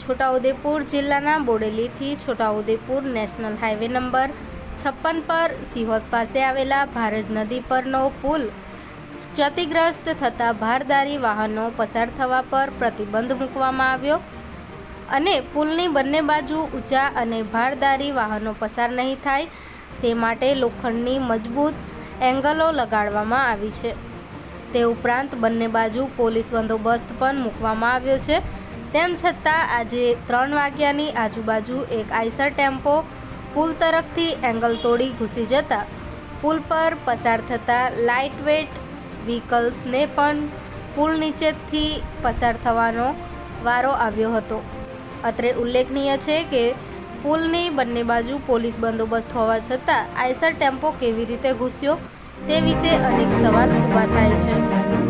છોટાઉદેપુર જિલ્લાના બોડેલીથી Chhota Udepur national highway number છપ્પન પર સિહોદ પાસે આવેલા ભારજ નદી પરનો પુલ ક્ષતિગ્રસ્ત થતાં ભારદારી વાહનો પસાર થવા પર પ્રતિબંધ મૂકવામાં આવ્યો અને પુલની બંને બાજુ ઊંચા અને ભારદારી વાહનો પસાર નહીં થાય તે માટે લોખંડની મજબૂત એંગલો લગાડવામાં આવી છે. તે ઉપરાંત બંને બાજુ પોલીસ બંદોબસ્ત પણ મૂકવામાં આવ્યો છે. તેમ છતાં આજે ત્રણ વાગ્યાની આજુબાજુ એક આઈસર ટેમ્પો પુલ તરફથી એંગલ તોડી ઘૂસી જતા પુલ પર પસાર થતા લાઇટ વેટ વ્હીકલ્સને પણ પુલ નીચેથી પસાર થવાનો વારો આવ્યો હતો. અત્રે ઉલ્લેખનીય છે કે પુલની બંને બાજુ પોલીસ બંદોબસ્ત હોવા છતાં આઈસર ટેમ્પો કેવી રીતે ઘૂસ્યો તે વિશે અનેક સવાલ ઊભા થાય છે.